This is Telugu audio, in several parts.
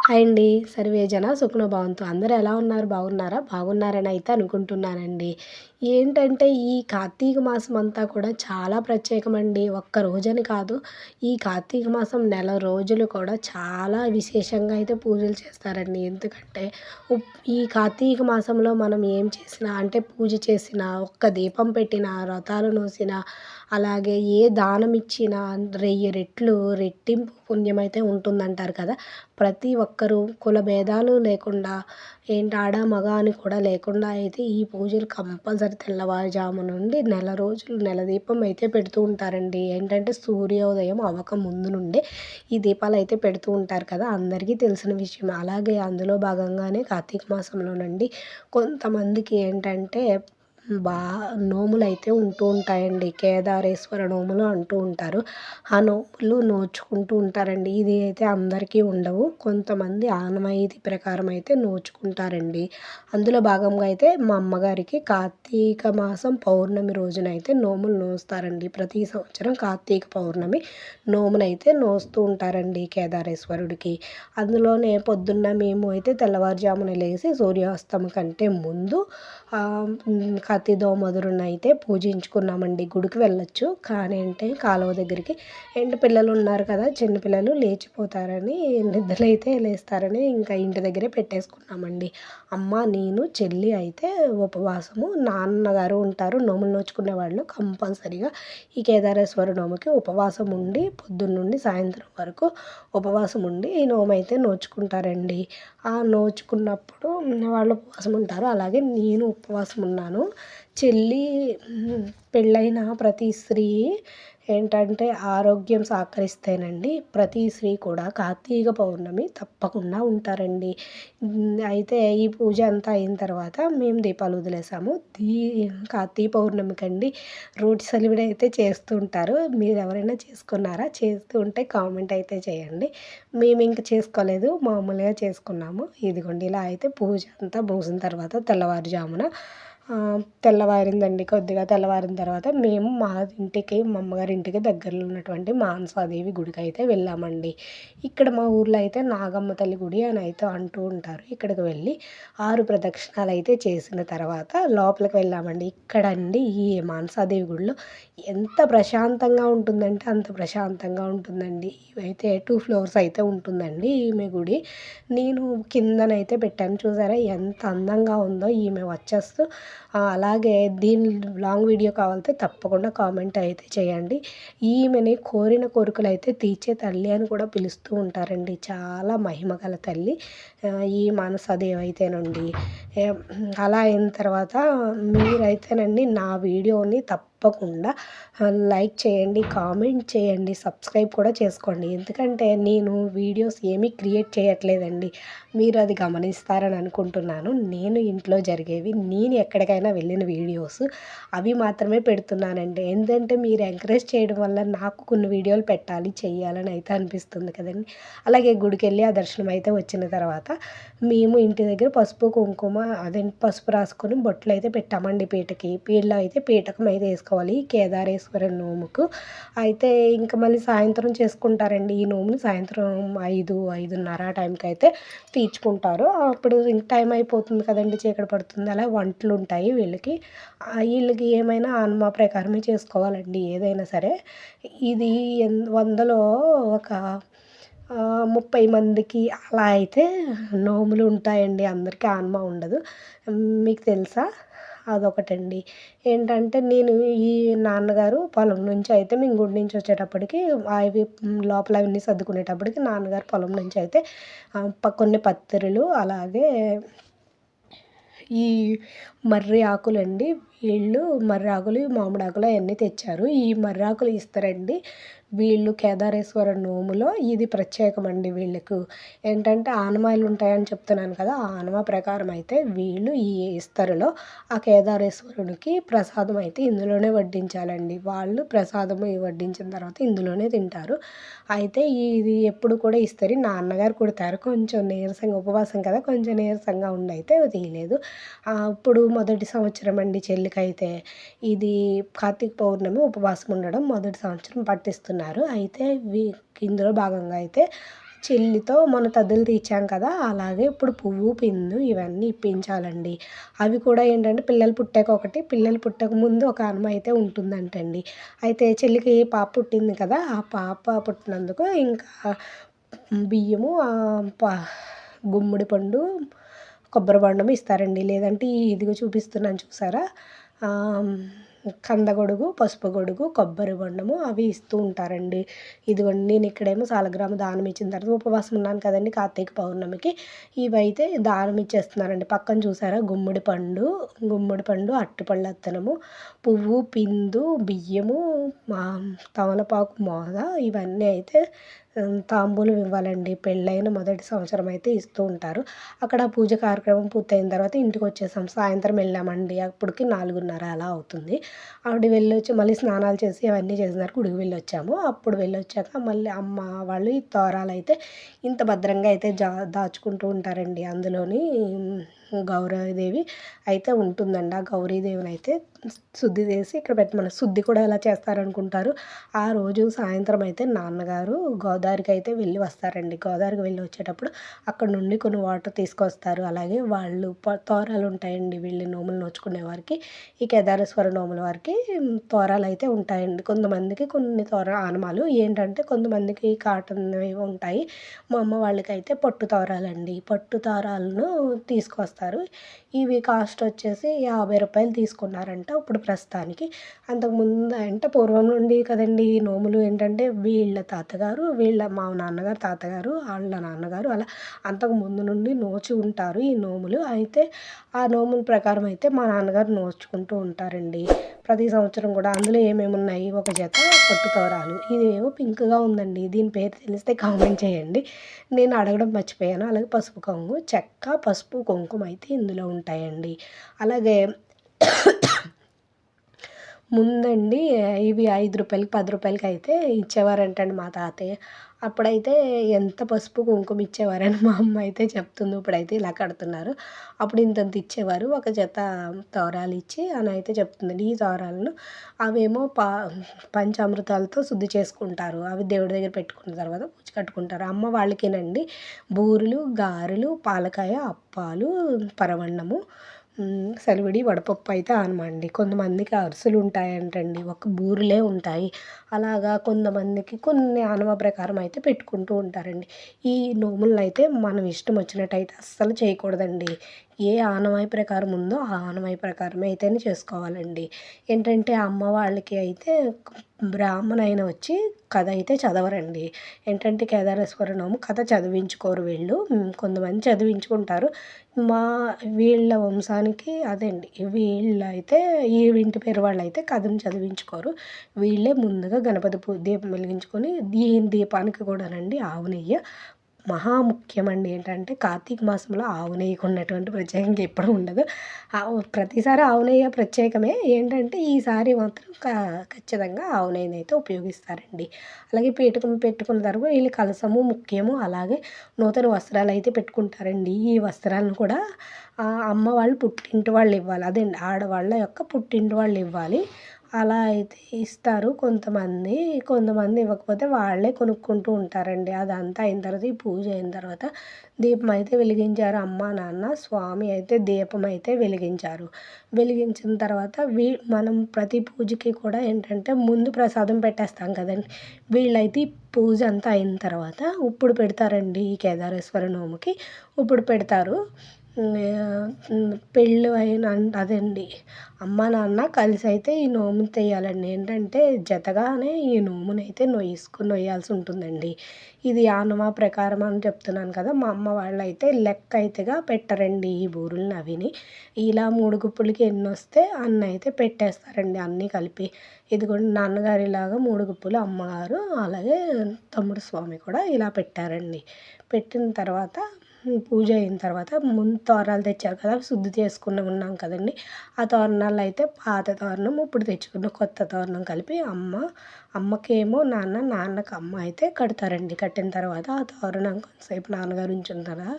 హాయ్ అండి. సర్వే జన సుఖన భవంతు. అందరూ ఎలా ఉన్నారు? బాగున్నారా? బాగున్నారని అయితే అనుకుంటున్నానండి. ఏంటంటే ఈ కార్తీక మాసం అంతా కూడా చాలా ప్రత్యేకమండి. ఒక్క రోజని కాదు ఈ కార్తీక మాసం నెల రోజులు కూడా చాలా విశేషంగా అయితే పూజలు చేస్తారండి. ఎందుకంటే ఈ కార్తీక మాసంలో మనం ఏం చేసినా అంటే పూజ చేసినా ఒక్క దీపం పెట్టినా వ్రతాలు నూసినా అలాగే ఏ దానం ఇచ్చినా రెయ్యి రెట్లు రెట్టింపు పుణ్యం అయితే ఉంటుందంటారు కదా. ప్రతి ఒక్కరూ కుల భేదాలు లేకుండా ఏంటి ఆడ మగ అని కూడా లేకుండా అయితే ఈ పూజలు కంపల్సరీ తెల్లవారుజాము నుండి నెల రోజులు నెల దీపం అయితే పెడుతూ ఉంటారండి. ఏంటంటే సూర్యోదయం అవ్వక ముందు నుండే ఈ దీపాలు అయితే పెడుతూ ఉంటారు కదా అందరికీ తెలిసిన విషయం. అలాగే అందులో భాగంగానే కార్తీక మాసంలోనండి కొంతమందికి ఏంటంటే బా నోములు అయితే ఉంటూ ఉంటాయండి. కేదారేశ్వర నోములు అంటూ ఉంటారు. ఆ నోములు నోచుకుంటూ ఉంటారండి. ఇది అయితే అందరికీ ఉండవు. కొంతమంది ఆనవాయితీ ప్రకారం అయితే నోచుకుంటారండి. అందులో భాగంగా అయితే మా అమ్మగారికి కార్తీక మాసం పౌర్ణమి రోజున అయితే నోములు నోస్తారండి. ప్రతి సంవత్సరం కార్తీక పౌర్ణమి నోమునైతే నోస్తూ ఉంటారండి కేదారేశ్వరుడికి. అందులోనే పొద్దున్న మేము అయితే తెల్లవారుజామున లేచి సూర్యాస్తం కంటే ముందు కత్తి మధురుని అయితే పూజించుకున్నామండి. గుడికి వెళ్ళొచ్చు. కానీ అంటే కాలువ దగ్గరికి ఎండు పిల్లలు ఉన్నారు కదా చిన్నపిల్లలు లేచిపోతారని నిద్రలైతే లేస్తారని ఇంకా ఇంటి దగ్గరే పెట్టేసుకున్నామండి. అమ్మ నేను చెల్లి అయితే ఉపవాసము. నాన్నగారు ఉంటారు నోములు నోచుకునే వాళ్ళు. కంపల్సరిగా ఈ కేదారేశ్వర నోముకి ఉపవాసం ఉండి పొద్దున్నుండి సాయంత్రం వరకు ఉపవాసం ఉండి ఈ నోము అయితే నోచుకుంటారండి. ఆ నోచుకున్నప్పుడు వాళ్ళు ఉపవాసం ఉంటారు. అలాగే నేను ఉపవాసం ఉన్నాను చెల్లి పెళ్ళైన ప్రతి స్త్రీ ఏంటంటే ఆరోగ్యం సహకరిస్తేనండి ప్రతి స్త్రీ కూడా కార్తీక పౌర్ణమి తప్పకుండా ఉంటారండి. అయితే ఈ పూజ అంతా అయిన తర్వాత మేము దీపాలు వదిలేసాము. దీ కార్తీక పౌర్ణమికి అండి రోడ్ సెలబ్రేట్ అయితే చేస్తూ ఉంటారు. మీరు ఎవరైనా చేసుకున్నారా? చేస్తూ ఉంటే కామెంట్ అయితే చేయండి. మేము ఇంకా చేసుకోలేదు మామూలుగా చేసుకున్నాము. ఇదిగోండి ఇలా అయితే పూజ అంతా ముగిసిన తర్వాత తెల్లవారుజామున తెల్లవారిందండి. కొద్దిగా తెల్లవారిన తర్వాత మేము మా ఇంటికి మా అమ్మగారి ఇంటికి దగ్గరలో ఉన్నటువంటి మానసాదేవి గుడికి అయితే వెళ్ళామండి. ఇక్కడ మా ఊర్లో అయితే నాగమ్మ తల్లి గుడి అని అయితే అంటూ ఉంటారు. ఇక్కడికి వెళ్ళి ఆరు ప్రదక్షిణాలు అయితే చేసిన తర్వాత లోపలికి వెళ్ళామండి. ఇక్కడ అండి ఈ మానసాదేవి గుడిలో ఎంత ప్రశాంతంగా ఉంటుందంటే అంత ప్రశాంతంగా ఉంటుందండి. ఇవైతే టూ ఫ్లోర్స్ అయితే ఉంటుందండి ఈమె గుడి. నేను కిందనైతే పెట్టాను. చూసారా ఎంత అందంగా ఉందో ఈమె వచ్చేస్తూ అలాగే దీని లాంగ్ వీడియో కావాలంటే తప్పకుండా కామెంట్ అయితే చేయండి. ఈమెని కోరిన కోరికలు అయితే తీర్చే తల్లి అని కూడా పిలుస్తూ ఉంటారండి. చాలా మహిమ గల తల్లి. ఈ మానసదేవి అయితేనండి అలా అయిన తర్వాత మీరైతేనండి నా వీడియోని తప్ప తప్పకుండా. లైక్ చేయండి కామెంట్ చేయండి సబ్స్క్రైబ్ కూడా చేసుకోండి. ఎందుకంటే నేను వీడియోస్ ఏమీ క్రియేట్ చేయట్లేదండి. మీరు అది గమనిస్తారని అనుకుంటున్నాను. నేను ఇంట్లో జరిగేవి నేను ఎక్కడికైనా వెళ్ళిన వీడియోస్ అవి మాత్రమే పెడుతున్నానండి. ఏంటంటే మీరు ఎంకరేజ్ చేయడం వల్ల నాకు కొన్ని వీడియోలు పెట్టాలి చేయాలని అయితే అనిపిస్తుంది కదండి. అలాగే గుడికి వెళ్ళి ఆ దర్శనం అయితే వచ్చిన తర్వాత మేము ఇంటి దగ్గర పసుపు కుంకుమ అదే పసుపు రాసుకొని బొట్లు అయితే పెట్టామండి పీటకి. పీటలో అయితే పీటకం అయితే వేసుకొని చేసుకోవాలి కేదారేశ్వర నోముకు. అయితే ఇంకా మళ్ళీ సాయంత్రం చేసుకుంటారండి. ఈ నోముని సాయంత్రం ఐదు ఐదున్నర టైంకి అయితే తీర్చుకుంటారు. అప్పుడు ఇంక టైం అయిపోతుంది కదండి చీకటి పడుతుంది. అలా వంటలు ఉంటాయి వీళ్ళకి. వీళ్ళకి ఏమైనా ఆన్మా ప్రకారమే చేసుకోవాలండి ఏదైనా సరే. ఇది వందలో ఒక ముప్పై మందికి అలా అయితే నోములు ఉంటాయండి. అందరికీ ఆన్మ ఉండదు. మీకు తెలుసా? అదొకటండి. ఏంటంటే నేను ఈ నాన్నగారు పొలం నుంచి అయితే మేము గుడి నుంచి వచ్చేటప్పటికి అవి లోపల అవన్నీ సర్దుకునేటప్పటికి నాన్నగారు పొలం నుంచి అయితే కొన్ని పత్తిరులు అలాగే ఈ మర్రి ఆకులండి వీళ్ళు మర్రాకులు మామిడాకులు అవన్నీ తెచ్చారు. ఈ మర్రాకులు ఇస్తారండి వీళ్ళు కేదారేశ్వర నోములో. ఇది ప్రత్యేకం అండి వీళ్ళకు. ఏంటంటే ఆనమాయిలు ఉంటాయని చెప్తున్నాను కదా ఆ ఆనమ ప్రకారం అయితే వీళ్ళు ఈ ఇస్తరులో ఆ కేదారేశ్వరునికి ప్రసాదం అయితే ఇందులోనే వడ్డించాలండి. వాళ్ళు ప్రసాదం వడ్డించిన తర్వాత ఇందులోనే తింటారు. అయితే ఇది ఎప్పుడు కూడా ఇస్తారు నాన్నగారు కుడతారు. కొంచెం నీరసంగా ఉపవాసం కదా కొంచెం నీరసంగా ఉండి అయితే తీయలేదు అప్పుడు మొదటి సంవత్సరం అండి చెల్లి అయితే ఇది కార్తీక పౌర్ణమి ఉపవాసం ఉండడం మొదటి సంవత్సరం పట్టిస్తున్నారు. అయితే వీ ఇందులో భాగంగా అయితే చెల్లితో మన తద్దులు తీర్చాం కదా అలాగే ఇప్పుడు పువ్వు పిందు ఇవన్నీ ఇప్పించాలండి. అవి కూడా ఏంటంటే పిల్లలు పుట్టాక ఒకటి పిల్లలు పుట్టక ముందు ఒక అనుమ అయితే ఉంటుందంటండి. అయితే చెల్లికి పాప పుట్టింది కదా ఆ పాప పుట్టినందుకు ఇంకా బియ్యము గుమ్మడి పండు కొబ్బరి బొండం ఇస్తారండి. లేదంటే ఇదిగో చూపిస్తున్నాను చూసారా? కందగొడుగు పసుపు గొడుగు కొబ్బరి బొండము అవి ఇస్తూ ఉంటారండి. ఇదిగోండి నేను ఇక్కడేమో సాలగ్రామ దానం ఇచ్చిన తర్వాత ఉపవాసం ఉన్నాను కదండి కార్తీక పౌర్ణమికి. ఇవైతే దానం ఇచ్చేస్తున్నారండి. పక్కన చూసారా? గుమ్మడి పండు గుమ్మడి పండు అట్టుపళ్ళు అత్తనము పువ్వు పిందు బియ్యము మా తమలపాకు మోద ఇవన్నీ అయితే తాంబూలం ఇవ్వాలండి. పెళ్ళైన మొదటి సంవత్సరం అయితే ఇస్తూ ఉంటారు. అక్కడ పూజ కార్యక్రమం పూర్తయిన తర్వాత ఇంటికి వచ్చేసాం. సాయంత్రం వెళ్ళామండి. అప్పటికి నాలుగున్నర అలా అవుతుంది. ఆవిడ వెళ్ళొచ్చి మళ్ళీ స్నానాలు చేసి అవన్నీ చేసినారు గుడికి వెళ్ళొచ్చాము. అప్పుడు వెళ్ళొచ్చాక మళ్ళీ అమ్మ వాళ్ళు ఈ తోరాలు అయితే ఇంత భద్రంగా అయితే జా దాచుకుంటూ ఉంటారండి. అందులోని గౌరీదేవి అయితే ఉంటుందండి. ఆ గౌరీదేవిని అయితే శుద్ధి చేసి ఇక్కడ పెట్టమని శుద్ధి కూడా ఎలా చేస్తారనుకుంటారు. ఆ రోజు సాయంత్రం అయితే నాన్నగారు గోదావరికి అయితే వెళ్ళి వస్తారండి. గోదావరికి వెళ్ళి వచ్చేటప్పుడు అక్కడ నుండి కొన్ని వాటర్ తీసుకొస్తారు. అలాగే వాళ్ళు తోరాలు ఉంటాయండి వెళ్ళి నోములు నోచుకునే వారికి. ఈ కేదారేశ్వర నోముల వారికి తోరాలు అయితే ఉంటాయండి. కొంతమందికి కొన్ని తోర ఆనమాలు ఏంటంటే కొంతమందికి కాటన్ ఉంటాయి. మా అమ్మ వాళ్ళకైతే పట్టు తోరాలండి. పట్టు తోరాలను తీసుకొస్తారు. ఇవి కాస్ట్ వచ్చేసి యాభై రూపాయలు తీసుకున్నారంట ఇప్పుడు ప్రస్తుతానికి. అంతకుముందు అంటే పూర్వం నుండి కదండి ఈ నోములు ఏంటంటే వీళ్ళ తాతగారు వీళ్ళ మా నాన్నగారు తాతగారు వాళ్ళ నాన్నగారు అలా అంతకు ముందు నుండి నోచి ఉంటారు ఈ నోములు. అయితే ఆ నోముల ప్రకారం అయితే మా నాన్నగారు నోచుకుంటూ ఉంటారండి. ప్రతి సంవత్సరం కూడా అందులో ఏమేమి ఉన్నాయి ఒక జత పట్టు తోరాలు ఇదేమో పింక్గా ఉందండి. దీని పేరు తెలిస్తే కామెంట్ చేయండి. నేను అడగడం మర్చిపోయాను. అలాగే పసుపు కొంగు చెక్క పసుపు కుంకుమ అయితే ఇందులో ఉంటాయండి. అలాగే ముందండి ఇవి ఐదు రూపాయలకి పది రూపాయలకి అయితే ఇచ్చేవారంటండి మా తాతయ్య. అప్పుడైతే ఎంత పసుపు కుంకుమ ఇచ్చేవారని మా అమ్మ అయితే చెప్తుంది. ఇప్పుడైతే ఇలా కడుతున్నారు. అప్పుడు ఇంతంత ఇచ్చేవారు. ఒక జత తోరాలు ఇచ్చి అని అయితే చెప్తుందండి ఈ తోరాలను అవేమో పా పంచామృతాలతో శుద్ధి చేసుకుంటారు. అవి దేవుడి దగ్గర పెట్టుకున్న తర్వాత పూజ కట్టుకుంటారు. అమ్మ వాళ్ళకేనండి బూరెలు గారెలు పాలకాయ అప్పాలు పరవన్నము సెలవిడి వడపప్పు అయితే అనమండి కొంతమందికి అరిసెలు ఉంటాయంటండి ఒక బూరెలే ఉంటాయి. అలాగా కొంతమందికి కొన్ని ఆనవ ప్రకారం అయితే పెట్టుకుంటూ ఉంటారండి. ఈ నోములను అయితే మనం ఇష్టం వచ్చినట్టయితే అస్సలు చేయకూడదండి. ఏ ఆనవాయి ప్రకారం ఉందో ఆ ఆనవాయి ప్రకారమే అయితేనే చేసుకోవాలండి. ఏంటంటే అమ్మ వాళ్ళకి అయితే బ్రాహ్మణ అయిన వచ్చి కథ అయితే చదవరండి. ఏంటంటే కేదారేశ్వరణము కథ చదివించుకోరు వీళ్ళు. కొంతమంది చదివించుకుంటారు. మా వీళ్ళ వంశానికి అదండి. అయితే ఈ ఇంటి పేరు వాళ్ళు అయితే కథను చదివించుకోరు. వీళ్ళే ముందుగా గణపతి పూ దీపం వెలిగించుకొని దీని దీపానికి కూడానండి ఆవు నెయ్యి మహా ముఖ్యమండి ఏంటంటే కార్తీక మాసంలో ఆవు నెయ్యికి ఉన్నటువంటి ప్రత్యేకంగా ఎప్పుడు ఉండదు. ప్రతిసారి ఆవు నెయ్యి ప్రత్యేకమే. ఏంటంటే ఈసారి మాత్రం ఖచ్చితంగా ఆవు నెయ్యిని అయితే ఉపయోగిస్తారండి. అలాగే పీఠకం పెట్టుకున్న తర్వాత వీళ్ళు కలసము ముఖ్యము అలాగే నూతన వస్త్రాలు అయితే పెట్టుకుంటారండి. ఈ వస్త్రాలను కూడా అమ్మ వాళ్ళు పుట్టింటి వాళ్ళు ఇవ్వాలి. అదే ఆడవాళ్ళ యొక్క పుట్టింటి వాళ్ళు ఇవ్వాలి. అలా అయితే ఇస్తారు కొంతమంది. కొంతమంది ఇవ్వకపోతే వాళ్ళే కొనుక్కుంటూ ఉంటారండి. అదంతా అయిన తర్వాత ఈ పూజ అయిన తర్వాత దీపం అయితే వెలిగించారు అమ్మ నాన్న స్వామి అయితే దీపం అయితే వెలిగించారు. వెలిగించిన తర్వాత వీ మనం ప్రతి పూజకి కూడా ఏంటంటే ముందు ప్రసాదం పెట్టేస్తాం కదండి. వీళ్ళైతే పూజ అంతా అయిన తర్వాత ఉప్పుడు పెడతారండి ఈ కేదారేశ్వర నోముకి. ఇప్పుడు పెడతారు. పెళ్ళి అయిన అదండి. అమ్మ నాన్న కలిసి అయితే ఈ నోము తెయ్యాలండి. ఏంటంటే జతగానే ఈ నోమునైతే నొయ్యిసుకుని నొయ్యాల్సి ఉంటుందండి. ఇది ఆనమ ప్రకారం అని చెప్తున్నాను కదా మా అమ్మ వాళ్ళు అయితే లెక్క అయితేగా పెట్టరండి ఈ బూరులను అవిని ఇలా మూడు గుప్పులకి ఎన్ని వస్తే అన్ని అయితే పెట్టేస్తారండి అన్నీ కలిపి. ఇదిగోండి నాన్నగారు ఇలాగా మూడు గుప్పులు అమ్మగారు అలాగే తమ్ముడు స్వామి కూడా ఇలా పెట్టారండి. పెట్టిన తర్వాత పూజ అయిన తర్వాత ముందు తోరణాలు తెచ్చారు కదా శుద్ధి చేసుకుని ఉన్నాం కదండి. ఆ తోరణాలు అయితే పాత తోరణం ఇప్పుడు తెచ్చుకున్న కొత్త తోరణం కలిపి అమ్మ అమ్మకేమో నాన్న నాన్నకు అమ్మ అయితే కడతారండి. కట్టిన తర్వాత ఆ తోరణం కొంతసేపు నాన్నగారు ఉంచిన తర్వాత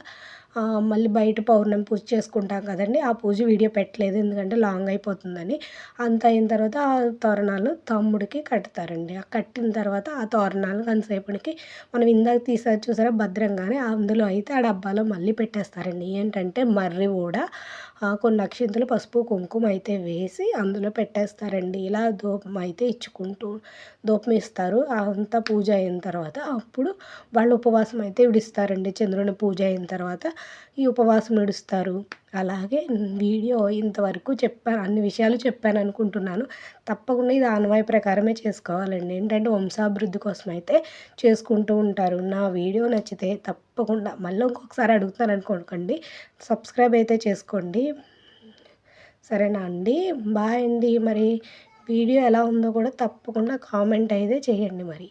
మళ్ళీ బయట పౌర్ణమి పూజ చేసుకుంటాం కదండి. ఆ పూజ వీడియో పెట్టలేదు ఎందుకంటే లాంగ్ అయిపోతుందని. అంత అయిన తర్వాత ఆ తోరణాలు తమ్ముడికి కడతారండి. ఆ కట్టిన తర్వాత ఆ తోరణాలు కొంతసేపటికి మనం ఇందాక తీసారు చూసారా భద్రంగానే అందులో అయితే ఆ డబ్బాలో మళ్ళీ పెట్టేస్తారండి. ఏంటంటే మర్రి కూడా కొన్ని అక్షింతలు పసుపు కుంకుమ అయితే వేసి అందులో పెట్టేస్తారండి. ఇలా ధూపం అయితే ఇచ్చుకుంటూ ధూపం ఇస్తారు అంతా పూజ అయిన తర్వాత అప్పుడు వాళ్ళు ఉపవాసం అయితే విడుస్తారండి. చంద్రుని పూజ అయిన తర్వాత ఈ ఉపవాసం విడుస్తారు. అలాగే వీడియో ఇంతవరకు చెప్పాను అన్ని విషయాలు చెప్పాను అనుకుంటున్నాను తప్పకుండా ఇది ఆనవాయి ప్రకారమే చేసుకోవాలండి. ఏంటంటే వంశాభివృద్ధి కోసం అయితే చేసుకుంటూ ఉంటారు. నా వీడియో నచ్చితే తప్పకుండా మళ్ళీ ఇంకొకసారి అడుగుతాను అనుకోకండి సబ్స్క్రైబ్ అయితే చేసుకోండి. సరేనా అండి? బాయ్ అండి. మరి వీడియో ఎలా ఉందో కూడా తప్పకుండా కామెంట్ అయితే చేయండి మరి.